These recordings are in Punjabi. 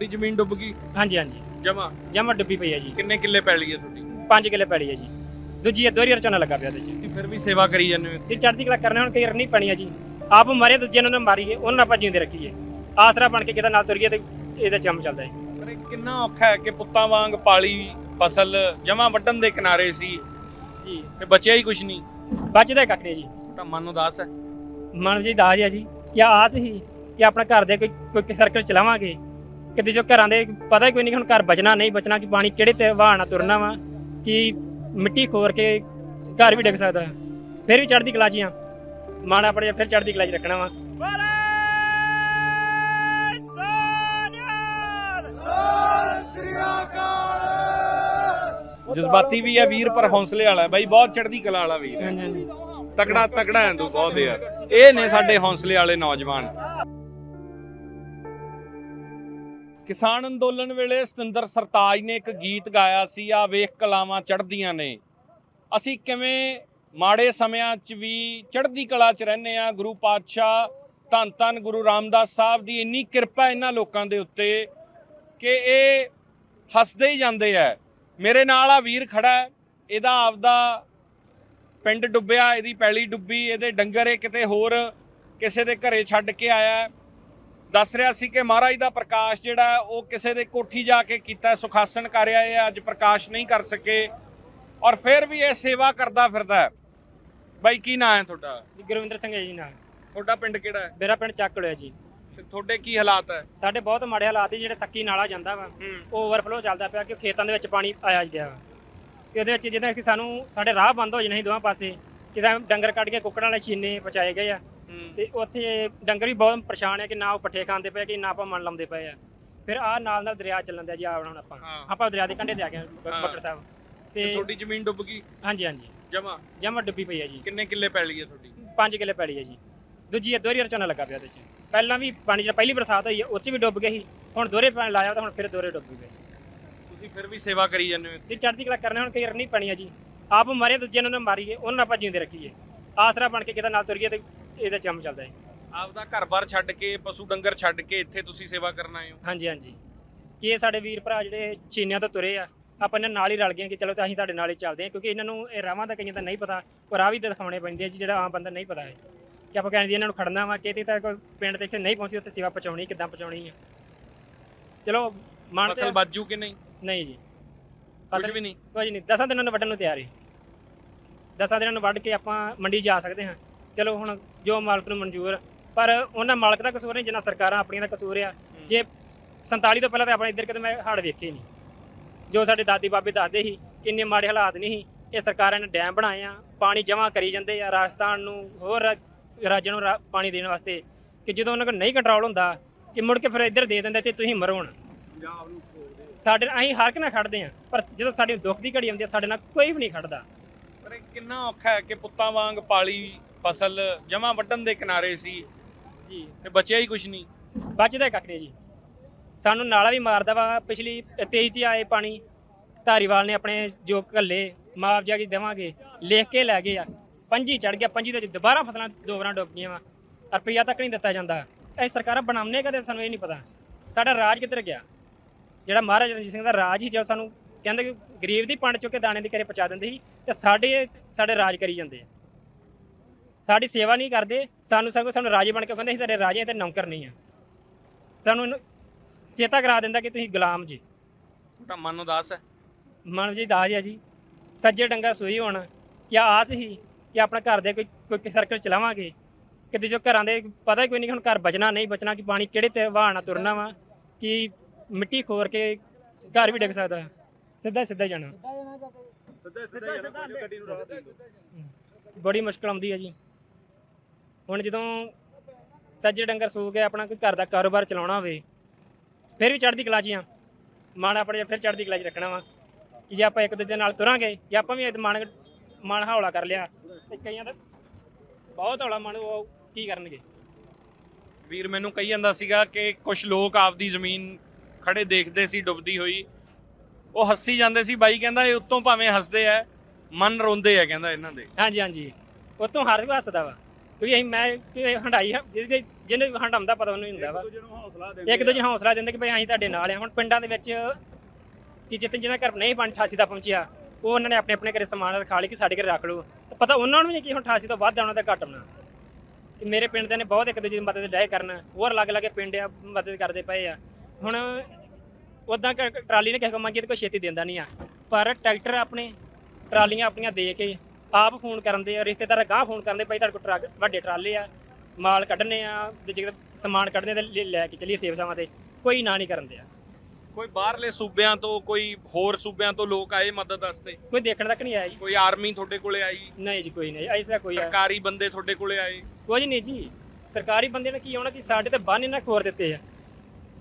ਤੁਹਾਡੀ ਜ਼ਮੀਨ ਡੁੱਬ ਗਈ? ਹਾਂਜੀ ਹਾਂਜੀ। ਜਮਾ ਜਮਾ ਡੁੱਬੀ ਪਈ ਹੈ ਜੀ। ਕਿੰਨੇ ਕਿੱਲੇ ਪੈਲੀ ਹੈ ਤੁਹਾਡੀ? 5 ਕਿੱਲੇ ਪੈੜੀ ਹੈ ਜੀ। ਦੂਜੀ ਹੈ ਦੋਹਰੀ ਝੋਨਾ ਲੱਗਾ ਪਿਆ ਚ ਤੁਸੀਂ ਫਿਰ ਵੀ ਸੇਵਾ ਕਰੀ ਜਾਂਦੇ ਹੋ ਤੇ ਚੜ੍ਹਦੀ ਕਲਾ ਕਰਨਾ ਹੁਣ ਕਈ ਕਰਨੀ ਪੈਣੀ ਹੈ ਜੀ। ਆਪ ਮਰੇ ਦੂਜੇ ਨੂੰ ਨਾ ਮਾਰੀਏ ਉਹਨਾਂ ਨੂੰ ਆਪਾਂ ਜਿਉਂਦੇ ਰੱਖੀਏ। ਆਸਰਾ ਬਣ ਕੇ ਕਿਤੇ ਨਾਲ ਤੁਰੀਏ ਤੇ ਇਹਦਾ ਚੰਮ ਚੱਲਦਾ ਹੈ। ਪਰ ਇਹ ਕਿੰਨਾ ਔਖਾ ਹੈ ਕਿ ਪੁੱਤਾਂ ਵਾਂਗ ਪਾਲੀ ਫਸਲ ਜਮਾ ਵੱਢਣ ਦੇ ਕਿਨਾਰੇ ਸੀ ਜੀ। ਤੇ ਬਚਿਆ ਹੀ ਕੁਝ ਨਹੀਂ। ਬਚਦਾ ਕੱਖ ਨਹੀਂ ਜੀ। ਤਾਂ ਮਨ ਨੂੰ ਉਦਾਸ ਹੈ। ਮਨ ਜੀ ਦਾਜ ਹੈ ਜੀ। ਕਿ ਆਸ ਹੀ ਕਿ ਆਪਣਾ ਘਰ ਦੇ ਕੋਈ ਕੋਈ ਸਰਕਲ ਚਲਾਵਾਂਗੇ ਕਿਤੇ ਜੋ ਘਰਾਂ ਦੇ ਪਤਾ ਹੀ ਕੋਈ ਨਹੀਂ ਹੁਣ ਘਰ ਬਚਣਾ ਨਹੀਂ ਬਚਣਾ ਕਿ ਪਾਣੀ ਕਿਹੜੇ ਤੇ ਵਹਾਣਾ ਤੁਰਨਾ ਵਾ ਕਿ ਮਿੱਟੀ ਖੋਰ ਕੇ ਘਰ ਵੀ ਡਿੱਗ ਸਕਦਾ। ਫਿਰ ਵੀ ਚੜ੍ਹਦੀ ਕਲਾ 'ਚ ਹੀ ਆ। ਮਨ ਆਪਣੇ ਫਿਰ ਚੜ੍ਹਦੀ ਕਲਾ 'ਚ ਰੱਖਣਾ ਵਾ। ਜਜ਼ਬਾਤੀ ਵੀ ਹੈ ਵੀਰ ਪਰ ਹੌਸਲੇ ਵਾਲਾ ਹੈ। ਬਾਈ ਬਹੁਤ ਚੜ੍ਹਦੀ ਕਲਾ ਵਾਲਾ ਵੀਰ ਹੈ। ਤਕੜਾ ਤਕੜਾ ਹੈ ਤੂੰ ਬਹੁਤ ਯਾਰ। ਇਹ ਨੇ ਸਾਡੇ ਹੌਸਲੇ ਵਾਲੇ ਨੌਜਵਾਨ। ਕਿਸਾਨ ਅੰਦੋਲਨ ਵੇਲੇ ਸਤਿੰਦਰ ਸਰਤਾਜ ਨੇ ਇੱਕ ਗੀਤ ਗਾਇਆ ਸੀ, ਆ ਵੇਖ ਕਲਾਵਾਂ ਚੜ੍ਹਦੀਆਂ ਨੇ। ਅਸੀਂ ਕਿਵੇਂ ਮਾੜੇ ਸਮਿਆਂ 'ਚ ਵੀ ਚੜ੍ਹਦੀ ਕਲਾ 'ਚ ਰਹਿੰਦੇ ਆ ਗੁਰੂ ਪਾਤਸ਼ਾਹ, ਧੰਨ ਧੰਨ ਗੁਰੂ ਰਾਮਦਾਸ ਸਾਹਿਬ ਦੀ ਇੰਨੀ ਕਿਰਪਾ ਇਹਨਾਂ ਲੋਕਾਂ ਦੇ ਉੱਤੇ ਕਿ ਇਹ ਹੱਸਦੇ ਹੀ ਜਾਂਦੇ ਆ। ਮੇਰੇ ਨਾਲ ਆ ਵੀਰ ਖੜਾ ਇਹਦਾ ਆਪਦਾ ਪਿੰਡ ਡੁੱਬਿਆ, ਇਹਦੀ ਪੈਲੀ ਡੁੱਬੀ, ਇਹਦੇ ਡੰਗਰ ਇਹ ਕਿਤੇ ਹੋਰ ਕਿਸੇ ਦੇ ਘਰੇ ਛੱਡ ਕੇ ਆਇਆ ਦੱਸ ਰਿਹਾ ਸੀ ਕਿ ਮਹਾਰਾਜ ਦਾ ਪ੍ਰਕਾਸ਼ ਜਿਹੜਾ ਹੈ, ਉਹ ਕਿਸੇ ਦੇ ਕੋਠੀ ਜਾ ਕੇ ਕੀਤਾ ਹੈ, ਸੁਖਾਸਨ ਕਰ ਰਿਹਾ ਹੈ ਅੱਜ ਪ੍ਰਕਾਸ਼ ਨਹੀਂ ਕਰ ਸਕੇ। ਔਰ ਫਿਰ ਵੀ ਇਹ ਸੇਵਾ ਕਰਦਾ ਫਿਰਦਾ ਹੈ। ਬਾਈ ਕੀ ਨਾਂ ਹੈ ਤੁਹਾਡਾ? ਜੀ ਗੁਰਵਿੰਦਰ ਸਿੰਘ ਹੈ ਜੀ ਨਾਲ। ਤੁਹਾਡਾ ਪਿੰਡ ਕਿਹੜਾ ਹੈ? ਮੇਰਾ ਪਿੰਡ ਚੱਕ ਲਿਆ ਜੀ। ਤੇ ਤੁਹਾਡੇ ਕੀ ਹਾਲਾਤ ਹੈ? ਸਾਡੇ ਬਹੁਤ ਮਾੜੇ ਹਾਲਾਤ ਸੀ ਜਿਹੜੇ ਸੱਕੀ ਨਾਲਾ ਜਾਂਦਾ ਵਾ। ਉਹ ਓਵਰਫਲੋ ਚੱਲਦਾ ਪਿਆ ਕਿ ਖੇਤਾਂ ਦੇ ਵਿੱਚ ਪਾਣੀ ਆਇਆ ਜਿਆ ਵਾ। ਤੇ ਉਹਦੇ ਵਿੱਚ ਜਿਹਦਾ ਕਿ ਸਾਨੂੰ ਸਾਡੇ ਰਾਹ ਬੰਦ ਹੋ ਜਾਣੇ ਸੀ ਦੋਵਾਂ ਪਾਸੇ। ਕਿਦਾਂ ਡੰਗਰ ਕੱਢ ਕੇ ਕੁੱਕੜਾਂ ਵਾਲੇ ਚੀਨੇ ਪਚਾਏ ਗਏ ਆ। ਤੇ ਉੱਥੇ ਡੰਗਰ ਵੀ ਬਹੁਤ ਪਰੇਸ਼ਾਨ ਆ ਕਿ ਨਾ ਉਹ ਪੱਠੇ ਖਾਂਦੇ ਪਏ ਕਿ ਨਾ ਆਪਾਂ ਮਨ ਲਾਉਂਦੇ ਪਏ ਆ। ਫਿਰ ਆਹ ਨਾਲ ਨਾਲ ਦਰਿਆ ਚੱਲਣ ਦਿਆ ਜੀ ਆ ਹੁਣ ਆਪਾਂ। ਹਾਂ। ਆਪਾਂ ਦਰਿਆ ਦੇ ਕੰਢੇ ਤੇ ਆ ਗਏ ਹਾਂ, ਹਾਂ। ਬੱਕਰ ਸਾਹਿਬ। ਤੇ ਤੇ ਤੁਹਾਡੀ ਜ਼ਮੀਨ ਡੁੱਬ ਗਈ? ਹਾਂਜੀ ਹਾਂਜੀ। ਜਮਾ? ਜਮਾ ਡੁੱਬੀ ਪਈ ਹੈ ਜੀ। ਕਿੰਨੇ ਕਿੱਲੇ ਪੈਲੀ ਹੈ ਤੁਹਾਡੀ? 5 ਕਿੱਲੇ ਪੈਲੀ ਹੈ ਜੀ। ਦੂਜੀ ਹੈ ਦੋਹਰੀ ਝੋਨਾ ਲੱਗਾ ਪਿਆ ਉਹਦੇ ਚ। ਪਹਿਲਾਂ ਵੀ ਪਾਣੀ ਜਿਹੜਾ ਪਹਿਲੀ ਬਰਸਾਤ ਹੋਈ ਹੈ ਉਹ 'ਚ ਵੀ ਡੁੱਬ ਗਏ ਸੀ। ਹੁਣ ਦੋਹਰੇ ਪਾਣੀ ਲਾਇਆ ਤਾਂ ਹੁਣ ਫਿਰ ਦੋਹਰੇ ਡੁੱਬ ਗਏ। ਤੁਸੀਂ ਫਿਰ ਵੀ ਸੇਵਾ ਕਰੀ ਜਾਂਦੇ ਹੋ ਤੇ ਚੜ੍ਹਦੀ ਕਲਾ ਕਰਨਾ ਹੁਣ ਕਈ ਕਰਨੀ ਪੈਣੀ ਹੈ ਜੀ। ਆਪ ਮਰੇ ਦੂਜੇ ਨੂੰ ਨਾ ਮਾਰੀਏ ਉਹਨਾਂ ਨੂੰ ਆਪਾਂ ਜਿਉਂਦੇ ਰੱਖੀਏ। ਆਸਰਾ ਬਣ ਕੇ ਕਿਤੇ ਨਾਲ ਤੁਰੀਏ ਤੇ ਇਹਦਾ ਚੰਮ ਚੱਲਦਾ ਹੈ ਆਪਦਾ ਘਰ-ਬਾਰ ਛੱਡ ਕੇ ਪਸ਼ੂ ਡੰਗਰ ਛੱਡ ਕੇ ਇੱਥੇ ਤੁਸੀਂ ਸੇਵਾ ਕਰਨ ਆਏ ਹੋ? ਹਾਂਜੀ ਹਾਂਜੀ। ਕਿ ਇਹ ਸਾਡੇ ਵੀਰ ਭਰਾ ਜਿਹੜੇ ਚੀਨਿਆਂ ਤੋਂ ਤੁਰੇ ਆ ਆਪਾਂ ਇਹਨਾਂ ਨਾਲ ਹੀ ਰਲ ਗਏ ਕਿ ਚਲੋ ਤਾਂ ਅਸੀਂ ਤੁਹਾਡੇ ਨਾਲ ਹੀ ਚੱਲਦੇ ਹਾਂ ਕਿਉਂਕਿ ਇਹਨਾਂ ਨੂੰ ਇਹ ਰਾਵਾਂ ਦਾ ਕਈਆਂ ਦਾ ਨਹੀਂ ਪਤਾ ਉਹ ਰਾਹ ਵੀ ਤਾਂ ਦਿਖਾਉਣੇ ਪੈਂਦੇ ਆ ਜੀ ਜਿਹੜਾ ਆਮ ਬੰਦਾ ਨਹੀਂ ਪਤਾ ਹੈ ਕਿ ਆਪਾਂ ਕਹਿੰਦੇ ਇਹਨਾਂ ਨੂੰ ਖੜਨਾ ਵਾ ਕਿ ਤੇ ਤਾਂ ਕੋਈ ਪਿੰਡ ਤੇ ਇੱਥੇ ਨਹੀਂ ਪਹੁੰਚੀ ਉੱਥੇ ਸੇਵਾ ਪਹੁੰਚਾਉਣੀ ਕਿੱਦਾਂ ਪਹੁੰਚਾਉਣੀ ਹੈ ਚਲੋ ਮਨ ਤੇ ਫਸਲ ਬਾਜੂ ਕਿ ਨਹੀਂ? ਨਹੀਂ ਜੀ। ਕੁਝ ਵੀ ਨਹੀਂ? ਕੁਝ ਨਹੀਂ ਦਸਾਂ ਦਿਨਾਂ ਨੂੰ ਵੱਢਣ ਨੂੰ ਤਿਆਰ ਹੈ ਦਸਾਂ ਦਿਨਾਂ ਨੂੰ ਵੱਢ ਕੇ ਆਪਾਂ ਮੰਡੀ ਜਾ ਸਕਦੇ ਹਾਂ। ਚਲੋ ਹੁਣ ਜੋ ਮਾਲਕ ਨੂੰ ਮਨਜ਼ੂਰ ਪਰ ਉਹਨਾਂ ਮਾਲਕ ਦਾ ਕਸੂਰ ਨਹੀਂ ਜਿੰਨਾ ਸਰਕਾਰਾਂ ਆਪਣੀਆਂ ਦਾ ਕਸੂਰ ਆ। ਜੇ 47 ਤੋਂ ਪਹਿਲਾਂ ਤਾਂ ਆਪਣੇ ਇੱਧਰ ਕਿਤੇ ਮੈਂ ਹੜ ਹੀ ਨਹੀਂ। ਜੋ ਸਾਡੇ ਦਾਦੀ ਬਾਬੇ ਦੱਸਦੇ ਸੀ ਕਿੰਨੇ ਮਾੜੇ ਹਾਲਾਤ ਨਹੀਂ ਸੀ ਇਹ ਸਰਕਾਰਾਂ ਨੇ ਡੈਮ ਬਣਾਏ ਆ ਪਾਣੀ ਜਮ੍ਹਾਂ ਕਰੀ ਜਾਂਦੇ ਆ ਰਾਜਸਥਾਨ ਨੂੰ ਹੋਰ ਰਾ- ਰਾਜਾਂ ਨੂੰ ਰਾ- ਪਾਣੀ ਦੇਣ ਵਾਸਤੇ ਕਿ ਜਦੋਂ ਉਹਨਾਂ ਕੋਲ ਨਹੀਂ ਕੰਟਰੋਲ ਹੁੰਦਾ ਕਿ ਮੁੜ ਕੇ ਫਿਰ ਇੱਧਰ ਦੇ ਦਿੰਦੇ ਤੇ ਤੁਸੀਂ ਮਰੋ ਹੁਣ। ਸਾਡੇ ਅਸੀਂ ਹਰ ਇੱਕ ਨਾਲ ਖੜਦੇ ਆ ਪਰ ਜਦੋਂ ਸਾਡੀ ਦੁੱਖ ਦੀ ਘੜੀ ਆਉਂਦੀ ਆ ਸਾਡੇ ਨਾਲ ਕੋਈ ਵੀ ਨਹੀਂ ਖੜਦਾ ਪਰ ਇਹ ਕਿੰਨਾ ਔਖਾ ਹੈ ਕਿ ਪੁੱਤਾਂ ਵਾਂਗ ਪਾਲੀ ਫਸਲ ਜਮਾ ਵੱਢਣ ਦੇ ਕਿਨਾਰੇ ਸੀ। ਜੀ। ਤੇ ਬਚਿਆ ਹੀ ਕੁਝ ਨਹੀਂ। ਬਚਦਾ ਕੱਖ ਨਹੀਂ ਜੀ। ਸਾਨੂੰ ਨਾਲਾ ਵੀ ਮਾਰਦਾ ਵਾ। ਪਿਛਲੀ 23 ਚ ਆਏ ਪਾਣੀ ਧਾਰੀਵਾਲ ਨੇ ਆਪਣੇ ਜੋ ਘੱਲੇ ਮੁਆਵਜ਼ਾ ਕੀ ਦੇਵਾਂਗੇ ਲਿਖ ਕੇ ਲੈ ਗਏ ਆ। ਪੰਜੀ ਚੜ ਗਿਆ। ਪੰਜੀ ਦੇ ਵਿੱਚ ਦੁਬਾਰਾ ਫਸਲਾਂ ਦੋ ਵਾਰਾਂ ਡੁੱਬ ਗਈਆਂ ਵਾ। ਰੁਪਈਆ ਤੱਕ ਨਹੀਂ ਦਿੱਤਾ ਜਾਂਦਾ। ਇਹ ਸਰਕਾਰਾਂ ਬਣਾਉਣੇ ਕਦੇ ਸਾਨੂੰ ਇਹ ਨਹੀਂ ਪਤਾ। ਸਾਡਾ ਰਾਜ ਕਿੱਧਰ ਗਿਆ? ਜਿਹੜਾ ਮਹਾਰਾਜਾ ਰਣਜੀਤ ਸਿੰਘ ਦਾ ਰਾਜ ਹੀ ਜੋ ਸਾਨੂੰ ਕਹਿੰਦੇ ਕਿ ਗਰੀਬ ਦੀ ਪੰਡ ਚੁੱਕ ਕੇ ਦਾਣੇ ਦੀ ਘਰੇ ਪਹੁੰਚਾ ਦਿੰਦੇ ਸੀ ਤੇ ਸਾਡੇ ਸਾਡੇ ਰਾਜ ਕਰੀ ਜਾਂਦੇ ਆ। ਸਾਡੀ ਸੇਵਾ ਨਹੀਂ ਕਰਦੇ ਸਾਨੂੰ ਸਗੋਂ ਸਾਨੂੰ ਰਾਜੇ ਬਣ ਕੇ ਕਹਿੰਦੇ ਅਸੀਂ ਤੇਰੇ ਰਾਜੇ ਤੇ ਨੌਕਰ ਨਹੀਂ ਆ ਸਾਨੂੰ ਇਹਨੂੰ ਚੇਤਾ ਕਰਾ ਦਿੰਦਾ ਕਿ ਤੁਸੀਂ ਗੁਲਾਮ ਜੀ। ਤੁਹਾਡਾ ਮਨ ਉਦਾਸ ਹੈ? ਮਨ ਜੀ ਦਾਜ ਹੈ ਜੀ। ਸੱਜੇ ਡੰਗਰ ਸੂਈ ਹੋਣ ਕਿਆ ਆਸ ਹੀ ਕਿ ਆਪਣਾ ਘਰ ਦੇ ਕੋਈ ਕੋਈ ਸਰਕਲ ਚਲਾਵਾਂਗੇ। ਕਿਤੇ ਜੋ ਘਰਾਂ ਦੇ ਪਤਾ ਹੀ ਕੋਈ ਨਹੀਂ ਹੁਣ ਘਰ ਬਚਣਾ ਨਹੀਂ ਬਚਣਾ ਕਿ ਪਾਣੀ ਕਿਹੜੇ ਤੇ ਵਹਾਣਾ ਤੁਰਨਾ ਵਾ ਕਿ ਮਿੱਟੀ ਖੋਰ ਕੇ ਘਰ ਵੀ ਡਿੱਗ ਸਕਦਾ ਸਿੱਧਾ ਸਿੱਧਾ ਜਾਣਾ। ਸਿੱਧਾ ਸਿੱਧਾ ਗੱਡੀ ਨੂੰ ਰਾਹ ਦੇ ਬੜੀ ਮੁਸ਼ਕਲ ਆਉਂਦੀ ਹੈ ਜੀ। ਹੁਣ ਜਦੋਂ ਸੱਜੇ ਡੰਗਰ ਸੂ ਕੇ ਆਪਣਾ ਕੋਈ ਘਰ ਦਾ ਕਾਰੋਬਾਰ ਚਲਾਉਣਾ ਹੋਵੇ ਫਿਰ ਵੀ ਚੜ੍ਹਦੀ ਕਲਾ 'ਚ ਆ। ਮਨ ਆਪਣੇ ਫਿਰ ਚੜ੍ਹਦੀ ਕਲਾ 'ਚ ਰੱਖਣਾ ਵਾ ਕਿ ਜੇ ਆਪਾਂ ਇੱਕ ਦੂਜੇ ਨਾਲ ਤੁਰਾਂਗੇ ਜਾਂ ਆਪਾਂ ਵੀ ਇਹ ਮਨ ਮਨ ਹੌਲਾ ਕਰ ਲਿਆ ਤੇ ਕਈਆਂ ਦਾ ਬਹੁਤ ਹੌਲਾ ਮਨ ਉਹ ਕੀ ਕਰਨਗੇ? ਵੀਰ ਮੈਨੂੰ ਕਹੀ ਜਾਂਦਾ ਸੀਗਾ ਕਿ ਕੁਝ ਲੋਕ ਆਪਦੀ ਜ਼ਮੀਨ ਖੜੇ ਦੇਖਦੇ ਸੀ ਡੁੱਬਦੀ ਹੋਈ। ਉਹ ਹੱਸੀ ਜਾਂਦੇ ਸੀ ਬਾਈ ਕਹਿੰਦਾ ਇਹ ਉੱਤੋਂ ਭਾਵੇਂ ਹੱਸਦੇ ਆ ਮਨ ਰੋਂਦੇ ਆ ਕਹਿੰਦਾ ਇਹਨਾਂ ਦੇ। ਹਾਂਜੀ ਹਾਂਜੀ। ਉਤੋਂ ਹਰ ਕੋਈ ਹੱਸਦਾ ਵਾ। ਕਿਉਂਕਿ ਅਸੀਂ ਮੈਂ ਕਿ ਹੰਡਾਈ ਆ, ਜਿਹਦੇ ਜਿਹਨੇ ਹੰਡਾਉਂਦਾ ਪਤਾ ਉਹਨੂੰ ਹੀ ਹੁੰਦਾ ਵਾ। ਦੂਜੇ ਨੂੰ ਹੌਸਲਾ ਦਿੰਦੇ ਇੱਕ ਦੂਜੇ ਨੂੰ ਹੌਸਲਾ ਦਿੰਦੇ ਕਿ ਭਈ ਅਸੀਂ ਤੁਹਾਡੇ ਨਾਲ ਆ। ਹੁਣ ਪਿੰਡਾਂ ਦੇ ਵਿੱਚ ਕਿ ਜਿੱਥੇ ਜਿਹਨਾਂ ਘਰ ਨਹੀਂ ਪਾਣੀ 88 ਦਾ ਪਹੁੰਚਿਆ ਉਹ ਉਹਨਾਂ ਨੇ ਆਪਣੇ ਆਪਣੇ ਘਰੇ ਸਮਾਨ ਰਖਾ ਲਈ ਕਿ ਸਾਡੇ ਘਰੇ ਰੱਖ ਲਓ। ਤੇ ਪਤਾ ਉਹਨਾਂ ਨੂੰ ਵੀ ਨਹੀਂ ਕਿ ਹੁਣ 88 ਤੋਂ ਵੱਧ ਆਉਣਾ ਤਾਂ ਘੱਟ ਆਉਣਾ। ਕਿ ਮੇਰੇ ਪਿੰਡ ਦੇ ਨੇ ਬਹੁਤ ਇੱਕ ਦੂਜੇ ਦੀ ਮਦਦ ਡਾਇ ਕਰਨ ਹੋਰ ਅਲੱਗ ਅਲੱਗ ਪਿੰਡ ਆ ਮਦਦ ਕਰਦੇ ਪਏ ਆ। ਹੁਣ ਉਦਾਂ ਟਰਾਲੀ ਨੇ ਕਿਸੇ ਕੋ ਮੰਗੀ ਤੇ ਕੋਈ ਛੇਤੀ ਦਿੰਦਾ ਨਹੀਂ ਆ। ਪਰ ਟਰੈਕਟਰ ਆਪਣੇ ਟਰਾਲੀਆਂ ਆਪਣੀਆਂ ਦੇ ਕੇ ਆਪ ਫੋਨ ਕਰਨ ਦੇ ਆ ਰਿਸ਼ਤੇਦਾਰ ਗਾਹ ਫੋਨ ਕਰਦੇ ਭਾਈ ਤੁਹਾਡੇ ਕੋਲ ਟਰੱਕ ਵੱਡੇ ਟਰਾਲੇ ਆ ਮਾਲ ਕੱਢਨੇ ਆ ਤੇ ਜੇ ਸਮਾਨ ਕੱਢਨੇ ਤੇ ਲੈ- ਲੈ ਕੇ ਚੱਲੀਏ ਸੇਫ ਥਾਵਾਂ ਤੇ ਕੋਈ ਨਾ ਨਹੀਂ ਕਰਨ ਦੇ ਆ ਕੋਈ ਬਾਹਰਲੇ ਸੂਬਿਆਂ ਤੋਂ ਕੋਈ ਹੋਰ ਸੂਬਿਆਂ ਤੋਂ ਲੋਕ ਆਏ ਮਦਦ ਵਾਸਤੇ? ਕੋਈ ਦੇਖਣ ਤੱਕ ਨਹੀਂ ਆਇਆ ਜੀ। ਕੋਈ ਆਰਮੀ ਤੁਹਾਡੇ ਕੋਲੇ ਆਈ? ਨਹੀਂ ਜੀ ਕੋਈ ਨਹੀਂ ਐਸਾ ਕੋਈ ਆ ਸਰਕਾਰੀ ਬੰਦੇ ਤੁਹਾਡੇ ਕੋਲੇ ਆਏ? ਕੁਝ ਨਹੀਂ ਜੀ ਸਰਕਾਰੀ ਬੰਦੇ ਨੇ ਕੀ ਆਉਣਾ ਕਿ ਸਾਡੇ ਤੇ ਬੰਨ ਇਹਨਾਂ ਖੋਰ ਦਿੱਤੇ ਆ।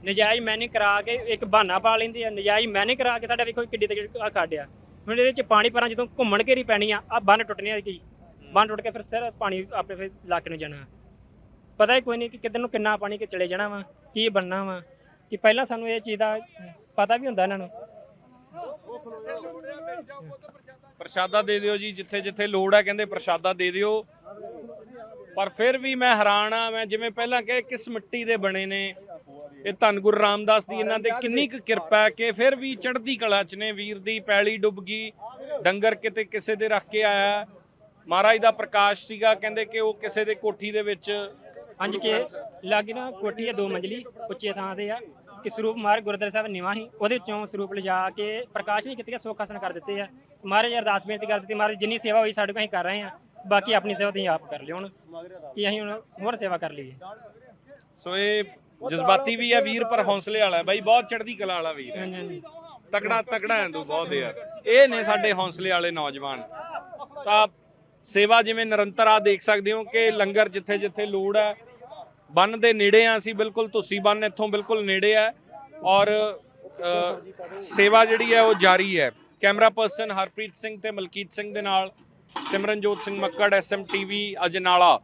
ਨਜਾਇਜ਼ ਮੈਨਿੰਗ ਕਰਾ ਕੇ ਇੱਕ ਬਹਾਨਾ ਪਾ ਲੈਂਦੇ ਆ ਨਜਾਇਜ਼ ਮੈਨਿੰਗ ਕਰਾ ਕੇ ਸਾਡਾ ਵੇਖੋ ਕਿੱਡੀ ਤੇ ਆ ਕਾਢਿਆ ਹੁਣ ਇਹਦੇ ਚ ਪਾਣੀ ਪਰਾਂ ਜਦੋਂ ਘੁੰਮਣ ਘੇਰੀ ਪੈਣੀ ਆ ਆ ਬੰਨ ਟੁੱਟਣੇ ਆ ਕੀ ਬੰਨ ਟੁੱਟ ਕੇ ਫਿਰ ਸਿਰ ਪਾਣੀ ਆਪਣੇ ਫਿਰ ਇਲਾਕੇ ਨੂੰ ਜਾਣਾ। ਪਤਾ ਹੀ ਕੋਈ ਨਹੀਂ ਕਿ ਕਿੱਧਰ ਨੂੰ ਕਿੰਨਾ ਪਾਣੀ ਕਿ ਚਲੇ ਜਾਣਾ ਵਾ ਕੀ ਬਣਨਾ ਵਾ। ਕਿ ਪਹਿਲਾਂ ਸਾਨੂੰ ਇਹ ਚੀਜ਼ ਦਾ ਪਤਾ ਵੀ ਹੁੰਦਾ ਇਹਨਾਂ ਨੂੰ। ਪ੍ਰਸ਼ਾਦਾ ਦੇ ਦਿਓ ਜੀ ਜਿੱਥੇ ਜਿੱਥੇ ਲੋੜ ਹੈ ਕਹਿੰਦੇ ਪ੍ਰਸ਼ਾਦਾ ਦੇ ਦਿਓ। ਪਰ ਫਿਰ ਵੀ ਮੈਂ ਹੈਰਾਨ ਆ ਮੈਂ ਜਿਵੇਂ ਪਹਿਲਾਂ ਕਿਹਾ ਕਿਸ ਮਿੱਟੀ ਦੇ ਬਣੇ ਨੇ। ਇਹ ਧੰਨ ਗੁਰੂ ਰਾਮਦਾਸ ਦੀ ਇਹਨਾਂ ਤੇ ਕਿੰਨੀ ਕੁ ਕਿਰਪਾ ਹੈ ਕਿ ਫਿਰ ਵੀ ਚੜ੍ਹਦੀ ਕਲਾ ਚ ਨੇ ਵੀਰ ਦੀ ਪੈਲੀ ਡੁੱਬ ਗਈ ਡੰਗਰ ਕਿਤੇ ਕਿਸੇ ਦੇ ਰੱਖ ਕੇ ਆਇਆ। ਮਹਾਰਾਜ ਦਾ ਪ੍ਰਕਾਸ਼ ਸੀਗਾ ਕਹਿੰਦੇ ਕਿ ਉਹ ਕਿਸੇ ਦੇ ਕੋਠੀ ਦੇ ਵਿੱਚ ਹਾਂਜੀ ਕਿ ਲਾਗੇ ਨਾ ਕੋਠੀ ਹੈ ਦੋ ਮੰਜ਼ਲੀ ਉੱਚੇ ਥਾਂ ਤੇ ਆ ਕਿ ਸਰੂਪ ਮਾਰ ਗੁਰਦੁਆਰਾ ਸਾਹਿਬ ਨਿਵਾਂ ਸੀ ਉਹਦੇ ਵਿੱਚੋਂ ਸਰੂਪ ਲਿਜਾ ਕੇ ਪ੍ਰਕਾਸ਼ ਨਹੀਂ ਕੀਤੇ ਸੁੱਖ ਆਸਣ ਕਰ ਦਿੱਤੇ ਆ। ਮਹਾਰਾਜ ਅਰਦਾਸ ਬੇਨਤੀ ਕਰ ਦਿੱਤੀ ਮਹਾਰਾਜ ਜਿੰਨੀ ਸੇਵਾ ਹੋਈ ਸਾਡੇ ਕੋਲ ਅਸੀਂ ਕਰ ਰਹੇ ਆ ਬਾਕੀ ਆਪਣੀ ਸੇਵਾ ਤੁਸੀਂ ਆਪ ਕਰ ਲਿਓ ਹੁਣ ਕਿ ਅਸੀਂ ਹੁਣ ਹੋਰ ਸੇਵਾ ਕਰ ਲਈਏ। ਸੋ ਇਹ ਜਜ਼ਬਾਤੀ ਵੀ ਹੈ ਵੀਰ ਪਰ ਹੌਸਲੇ ਵਾਲਾ ਹੈ ਬਾਈ ਬਹੁਤ ਚੜ੍ਹਦੀ ਕਲਾ ਵਾਲਾ ਵੀਰ ਹੈ। ਤਕੜਾ ਤਕੜਾ ਹੈ ਤੂੰ ਬਹੁਤ ਯਾਰ। ਇਹ ਨੇ ਸਾਡੇ ਹੌਸਲੇ ਵਾਲੇ ਨੌਜਵਾਨ। ਤਾਂ ਸੇਵਾ ਜਿਵੇਂ ਨਿਰੰਤਰ ਆ ਦੇਖ ਸਕਦੇ ਹੋ ਕਿ ਲੰਗਰ ਜਿੱਥੇ ਜਿੱਥੇ ਲੋੜ ਹੈ ਬੰਨ ਦੇ ਨੇੜੇ ਆ ਅਸੀਂ ਬਿਲਕੁਲ ਤੁਸੀਂ ਬੰਨ ਇੱਥੋਂ ਬਿਲਕੁਲ ਨੇੜੇ ਹੈ। ਔਰ ਸੇਵਾ ਜਿਹੜੀ ਹੈ ਉਹ ਜਾਰੀ ਹੈ। ਕੈਮਰਾ ਪਰਸਨ ਹਰਪ੍ਰੀਤ ਸਿੰਘ ਤੇ ਮਲਕੀਤ ਸਿੰਘ ਦੇ ਨਾਲ ਸਿਮਰਨਜੋਤ ਸਿੰਘ ਮੱਕੜ ਐਸਐਮ ਟੀਵੀ ਅਜਨਾਲਾ।